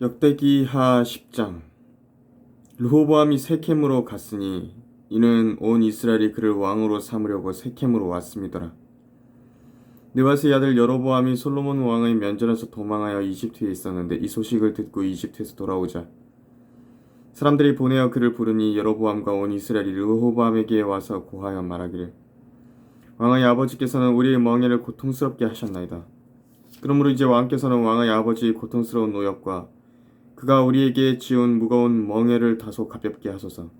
역대기하 10장 르호보암이 세켐으로 갔으니 이는 온 이스라엘이 그를 왕으로 삼으려고 세켐으로 왔음이더라. 느바스의 아들 여로보암이 솔로몬 왕의 면전에서 도망하여 이집트에 있었는데 이 소식을 듣고 이집트에서 돌아오자 사람들이 보내어 그를 부르니 여로보암과 온 이스라엘이 르호보암에게 와서 고하여 말하기를 왕의 아버지께서는 우리의 멍에를 고통스럽게 하셨나이다. 그러므로 이제 왕께서는 왕의 아버지의 고통스러운 노역과 그가 우리에게 지은 무거운 멍에를 다소 가볍게 하소서.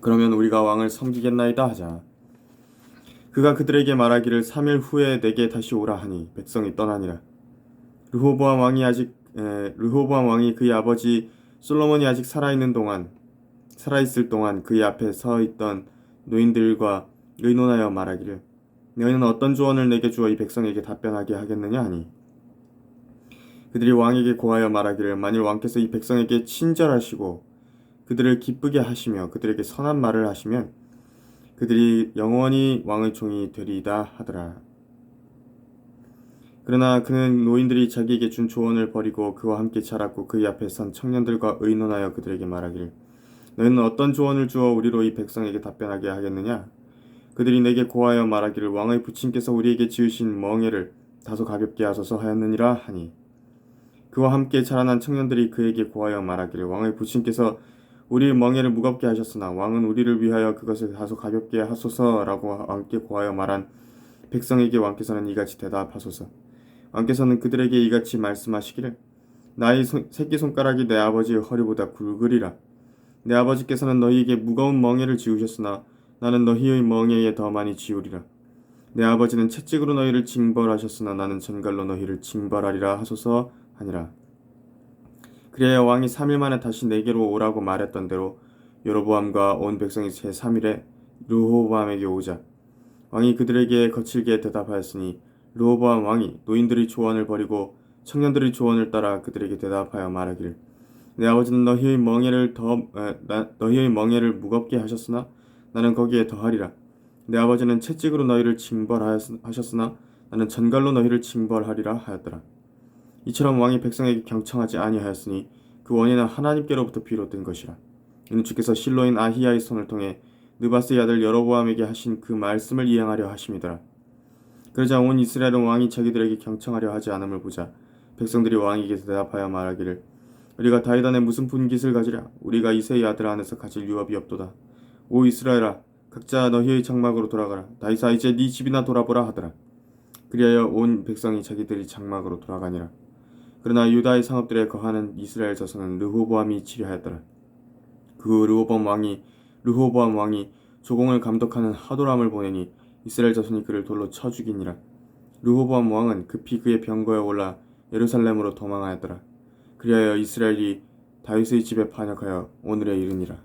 그러면 우리가 왕을 섬기겠나이다 하자. 그가 그들에게 말하기를 3일 후에 내게 다시 오라 하니 백성이 떠나니라. 르호보암 왕이 아직 에, 르호보암 왕이 그의 아버지 솔로몬이 아직 살아 있는 동안 살아 있을 동안 그의 앞에 서 있던 노인들과 의논하여 말하기를 너희는 어떤 조언을 내게 주어 이 백성에게 답변하게 하겠느냐 하니 그들이 왕에게 고하여 말하기를 만일 왕께서 이 백성에게 친절하시고 그들을 기쁘게 하시며 그들에게 선한 말을 하시면 그들이 영원히 왕의 종이 되리이다 하더라. 그러나 그는 노인들이 자기에게 준 조언을 버리고 그와 함께 자랐고 그의 앞에 선 청년들과 의논하여 그들에게 말하기를 너희는 어떤 조언을 주어 우리로 이 백성에게 답변하게 하겠느냐? 그들이 내게 고하여 말하기를 왕의 부친께서 우리에게 지으신 멍에를 다소 가볍게 하소서 하였느니라 하니 그와 함께 자라난 청년들이 그에게 고하여 말하기를 왕의 부친께서 우리의 멍에를 무겁게 하셨으나 왕은 우리를 위하여 그것을 다소 가볍게 하소서라고 왕께 고하여 말한 백성에게 왕께서는 이같이 대답하소서. 왕께서는 그들에게 이같이 말씀하시기를 나의 손- 새끼 손가락이 내 아버지의 허리보다 굵으리라. 내 아버지께서는 너희에게 무거운 멍에를 지우셨으나 나는 너희의 멍에에 더 많이 지우리라. 내 아버지는 채찍으로 너희를 징벌하셨으나 나는 전갈로 너희를 징벌하리라 하소서 하니라. 그래야 왕이 3일 만에 다시 내게로 오라고 말했던 대로 여로보암과 온 백성이 제 3일에 르호보암에게 오자. 왕이 그들에게 거칠게 대답하였으니 르호보암 왕이 노인들의 조언을 버리고 청년들의 조언을 따라 그들에게 대답하여 말하기를 내 아버지는 너희의 멍에를 더 에, 나, 너희의 멍에를 무겁게 하셨으나 나는 거기에 더하리라. 내 아버지는 채찍으로 너희를 징벌하셨으나 나는 전갈로 너희를 징벌하리라 하였더라 이처럼 왕이 백성에게 경청하지 아니하였으니 그 원인은 하나님께로부터 비롯된 것이라. 이는 주께서 실로인 아히야의 손을 통해 느바스의 아들 여로보암에게 하신 그 말씀을 이행하려 하심이더라. 그러자 온 이스라엘은 왕이 자기들에게 경청하려 하지 않음을 보자 백성들이 왕에게 대답하여 말하기를 우리가 다윗 안에 무슨 분깃을 가지랴 우리가 이세의 아들 안에서 가질 유업이 없도다. 오 이스라엘아 각자 너희의 장막으로 돌아가라 다윗아 이제 네 집이나 돌아보라 하더라. 그리하여 온 백성이 자기들이 장막으로 돌아가니라. 그러나 유다의 상업들에 거하는 이스라엘 자손은 르호보암이 치려하였더라. 그 르호보암 왕이 르호보암 왕이 조공을 감독하는 하도람을 보내니 이스라엘 자손이 그를 돌로 쳐 죽이니라. 르호보암 왕은 급히 그의 병거에 올라 예루살렘으로 도망하였더라. 그리하여 이스라엘이 다윗의 집에 반역하여 오늘에 이르니라.